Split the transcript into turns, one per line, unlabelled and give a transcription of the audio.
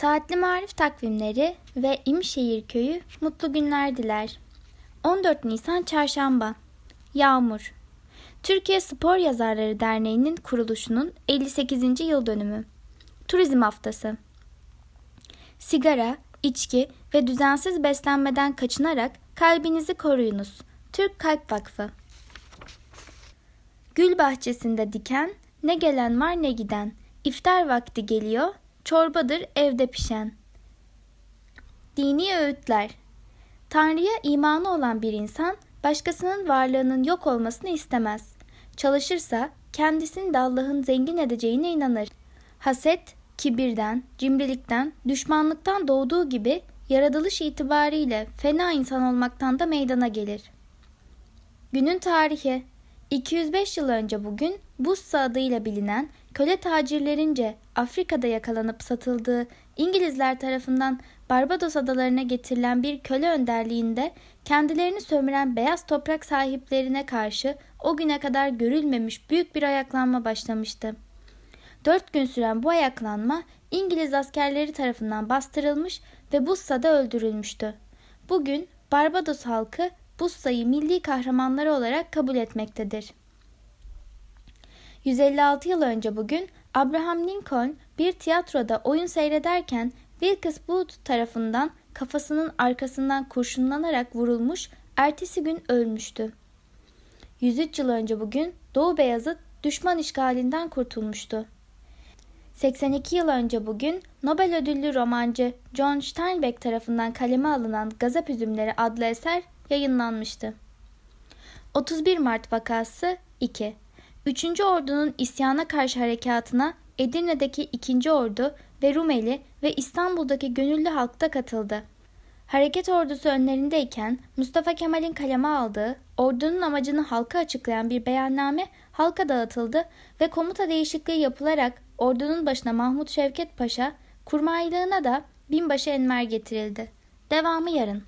Saatli Marif takvimleri ve İmşehir Köyü mutlu günler diler. 14 Nisan Çarşamba Yağmur Türkiye Spor Yazarları Derneği'nin kuruluşunun 58. yıl dönümü. Turizm Haftası Sigara, içki ve düzensiz beslenmeden kaçınarak kalbinizi koruyunuz. Türk Kalp Vakfı Gül bahçesinde diken, ne gelen var ne giden. İftar vakti geliyor, çorbadır evde pişen. Dini öğütler Tanrı'ya imanı olan bir insan başkasının varlığının yok olmasını istemez. Çalışırsa kendisini de Allah'ın zengin edeceğine inanır. Haset, kibirden, cimrilikten, düşmanlıktan doğduğu gibi yaratılış itibariyle fena insan olmaktan da meydana gelir. Günün tarihi 205 yıl önce bugün Bussa adıyla bilinen köle tacirlerince Afrika'da yakalanıp satıldığı İngilizler tarafından Barbados adalarına getirilen bir köle önderliğinde kendilerini sömüren beyaz toprak sahiplerine karşı o güne kadar görülmemiş büyük bir ayaklanma başlamıştı. Dört gün süren bu ayaklanma İngiliz askerleri tarafından bastırılmış ve Bussa'da öldürülmüştü. Bugün Barbados halkı Bussa'yı milli kahramanları olarak kabul etmektedir. 156 yıl önce bugün Abraham Lincoln bir tiyatroda oyun seyrederken Wilkes Booth tarafından kafasının arkasından kurşunlanarak vurulmuş, ertesi gün ölmüştü. 103 yıl önce bugün Doğu Beyazıt düşman işgalinden kurtulmuştu. 82 yıl önce bugün Nobel ödüllü romancı John Steinbeck tarafından kaleme alınan Gazap Üzümleri adlı eser yayınlanmıştı. 31 Mart vakası 2. 3. Ordu'nun isyana karşı harekatına Edirne'deki 2. Ordu ve Rumeli ve İstanbul'daki gönüllü halk da katıldı. Hareket ordusu önlerindeyken Mustafa Kemal'in kaleme aldığı, ordunun amacını halka açıklayan bir beyanname halka dağıtıldı ve komuta değişikliği yapılarak ordunun başına Mahmut Şevket Paşa, kurmaylığına da binbaşı Enver getirildi. Devamı yarın.